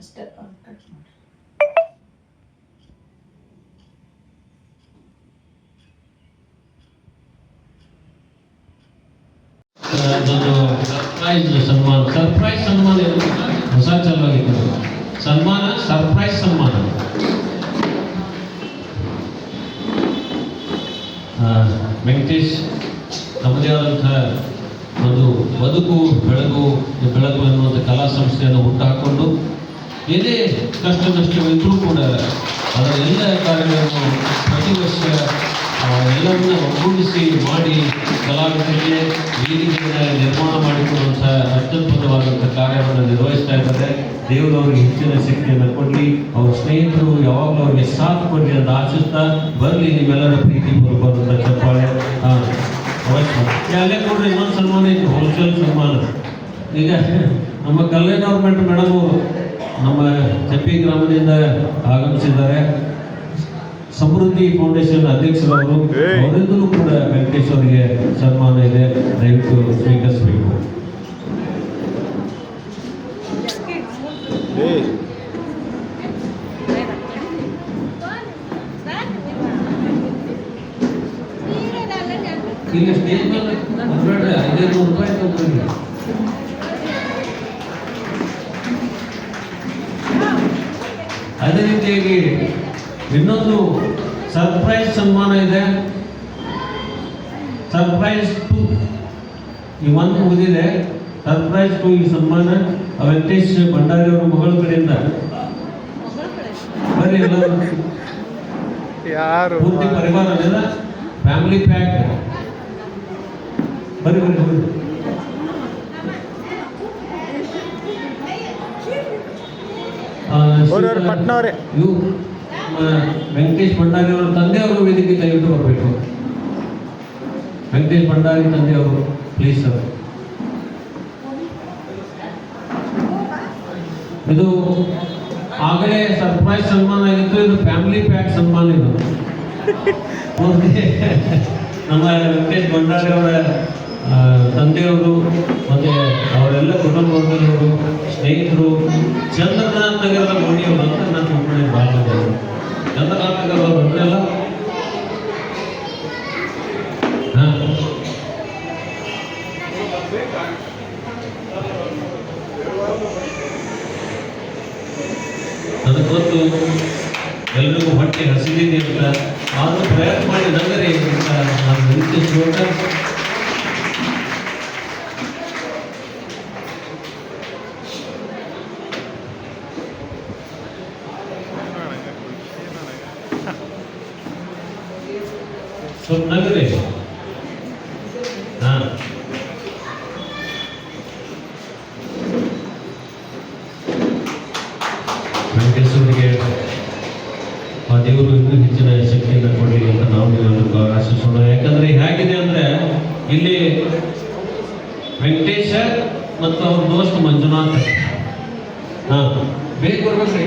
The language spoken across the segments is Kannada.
ಅಷ್ಟೇ ಕಟ್ ಮಾಡಿ ಅದೊಂದು ಸರ್ಪ್ರೈಸ್ ಸನ್ಮಾನ ಸರ್ಪ್ರೈಸ್ ಸನ್ಮಾನ ಇದು ಹೊಸ ಚಲವಾಗಿತ್ತು ಸನ್ಮಾನ, ಸರ್ಪ್ರೈಸ್ ಸನ್ಮಾನ. ವೆಂಕಟೇಶ್ ತಮ್ಮದೇ ಆದಂಥ ಒಂದು ಬದುಕು ಬೆಳಕು ಬೆಳಕು ಎನ್ನುವಂಥ ಕಲಾ ಸಂಸ್ಥೆಯನ್ನು ಹುಟ್ಟುಹಾಕೊಂಡು, ಏನೇ ಕಷ್ಟ ನಷ್ಟವಿದ್ದರೂ ಕೂಡ ಅದರ ಎಲ್ಲ ಕಾರ್ಯಗಳನ್ನು ಪ್ರತಿ ವರ್ಷ ಎಲ್ಲವನ್ನ ಒಗ್ಗೂಡಿಸಿ ಮಾಡಿ ಕಲಾವಿದರಿಗೆ ವೇದಿಕೆಯನ್ನು ನಿರ್ಮಾಣ ಮಾಡಿಕೊಡುವಂಥ ಅತ್ಯದ್ಭುತವಾದಂಥ ಕಾರ್ಯವನ್ನು ನಿರ್ವಹಿಸ್ತಾ ಇದ್ದಾರೆ. ದೇವರು ಅವ್ರಿಗೆ ಹೆಚ್ಚಿನ ಶಕ್ತಿಯನ್ನು ಕೊಡಲಿ. ಅವ್ರ ಸ್ನೇಹಿತರು ಯಾವಾಗಲೂ ಅವರಿಗೆ ಸಾಥ್ ಕೊಡಲಿ ಅಂತ ಆಶಿಸ್ತಾ ಬರಲಿ ನಿಮ್ಮೆಲ್ಲರ ಪ್ರೀತಿ ಬರುವಂಥ ಚಪ್ಪಾಳೆ. ಅಲ್ಲೇ ಕೊಡ್ರಿ, ಇನ್ನೊಂದು ಸನ್ಮಾನ ಇತ್ತು ಹೋಲ್ಸೇಲ್ ಸನ್ಮಾನ. ಈಗ ನಮ್ಮ ಕಲ್ಯಾಣ ಗೌರ್ಮೆಂಟ್ ಮೇಡಮ್ ನಮ್ಮ ಚಪ್ಪಿ ಗ್ರಾಮದಿಂದ ಆಗಮಿಸಿದ್ದಾರೆ. ಸಮೃದ್ಧಿ ಫೌಂಡೇಶನ್ ಅಧ್ಯಕ್ಷರವರು ಅವರಿಂದಲೂ ಕೂಡ ವೆಂಕಟೇಶ್ ಅವರಿಗೆ ಸನ್ಮಾನ ಇದೆ ದಯವಿಟ್ಟು ಸ್ವೀಕರಿಸಬೇಕು ಈಗ ಸ್ಟೇಜ್ ಮೇಲೆ ಬರ್ಬೇಡ್ರಿ ಐದೈದು ರೂಪಾಯಿ ತಗೊಂಡ್ರಿ ಅದೇ ರೀತಿಯಾಗಿ ಇನ್ನೊಂದು ಸರ್ಪ್ರೈಸ್ ಸನ್ಮಾನ ಇದೆ. ಸರ್ಪ್ರೈಸ್ ಟು ಈ ಒಂದು ಮುಗಿದಿದೆ. ಸರ್ಪ್ರೈಸ್ ಟು ಈ ಸನ್ಮಾನ ವೆಂಕಟೇಶ್ ಭಂಡಾರಿ ಅವರ ಮಗಳ ಕಡೆಯಿಂದ. ಬರೀ ಎಲ್ಲರೂ. ಯಾರು ಪೂರ್ತಿ ಪರಿವಾರ ಫ್ಯಾಮಿಲಿ ಪ್ಯಾಕ್ ಬರ್ರಿ ಬರ್ರಿ ಬರ್ರಿ ಪಟ್ನವರೇ ಅವ್ರವ್ರು ಪಟ್ನವ್ರೆ. ವೆಂಕಟೇಶ್ ಭಂಡಾರಿ ಅವರ ತಂದೆಯವರು ವೇದಿಕೆ ದಯವಿಟ್ಟು ಬರಬೇಕು. ವೆಂಕಟೇಶ್ ಭಂಡಾರಿ ತಂದೆಯವರು ಪ್ಲೀಸ್ ಸರ್ ಇದು ಆಗಲೇ ಸರ್ಪ್ರೈಸ್ ಸನ್ಮಾನ ಆಗಿತ್ತು, ಇದು ಫ್ಯಾಮಿಲಿ ಪ್ಯಾಕ್ ಸನ್ಮಾನ ಇದು. ನಮ್ಮ ವೆಂಕಟೇಶ್ ಭಂಡಾರಿ ಅವರ ತಂದೆಯವರು, ಮತ್ತೆ ಅವರೆಲ್ಲ ಕುಟುಂಬ ಸ್ನೇಹಿತರು, ಚಂದ್ರನಾಥ್ ನಗರದ ಮೋಣಿಯವರು ಅಂತ ನನ್ನ ತಿಳ್ಕೊಂಡೆ ಅಂದ್ರಲ್ಲ ಹಾ. ನನಗೆ ಗೊತ್ತು, ಎಲ್ರಿಗೂ ಹೊಟ್ಟೆ ಹಸಿದಿದೆ ಅಂತ. ಆದರೂ ಪ್ರಯತ್ನ ಮಾಡಿ ನಗರಿ ಅಂತ ನಾನು ನಿರೀಕ್ಷಿಸುವಾಗ ಸ್ವಲ್ಪ ನಗರಿ ಹಾ. ವೆಂಕಟೇಶ್ವರಿಗೆ ಆ ದೇವರು ಇನ್ನೂ ಹೆಚ್ಚಿನ ಶಕ್ತಿಯನ್ನು ಕೊಡಲಿ ಅಂತ ನಾವು ನೀವೆಲ್ಲರಿಗೂ ಆಶಿಸೋಣ ಯಾಕಂದ್ರೆ ಹೇಗಿದೆ ಅಂದ್ರೆ ಇಲ್ಲಿ ವೆಂಕಟೇಶ ಮತ್ತು ಅವ್ರ ದೋಸ್ತ ಮಂಜುನಾಥ. ಹಾ. ಬೇಗ ಬರ್ಬೇಕ್ರಿ.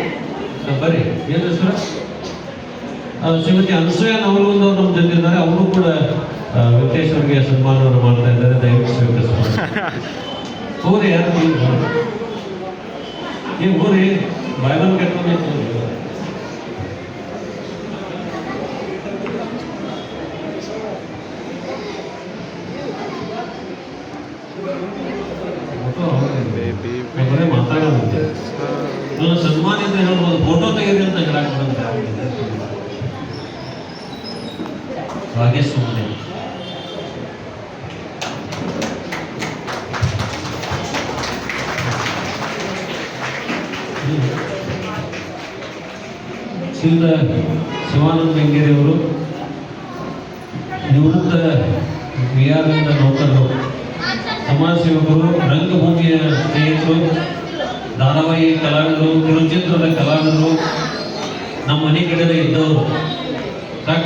ಬರ್ರಿ. ಏನು ಹೆಸರು ಆ, ಶ್ರೀಮತಿ ಅನಸೂಯ ಅವರು ನಮ್ಮ ಜೊತೆ ಇದ್ದಾರೆ. ಅವರು ಕೂಡ ವೆಂಕಟೇಶ್ವರಿಗೆ ಸನ್ಮಾನವನ್ನು ಮಾಡ್ತಾ ಇದ್ದಾರೆ. ದಯವಿಟ್ಟು ಸ್ವೀಕರಿಸ್ತಾರೆ ಹೋರಿ ಯಾರು ಹೋರಿ. ಬಾಯ್ಬಲ್ ಕಟ್ಕೊಂಡು ಸುಮ್ಮನೆ ಶ್ರೀಯುತ ಶಿವಾನಂದ ಬೆಂಗೇರಿಯವರು ನಿವೃತ್ತ ವಿಹಾರದಿಂದ ನೌಕರರು. ಸಮಾಜ ಸೇವಕರು, ರಂಗಭೂಮಿಯ ಸ್ನೇಹಿತರು, ಧಾರಾವಾಹಿ ಕಲಾವಿದರು, ಕಿರುಚಿತ್ರದ ಕಲಾವಿದರು, ನಮ್ಮ ಮನೆ ಕಡೆದ ಇದ್ದವರು. ಸಾಕ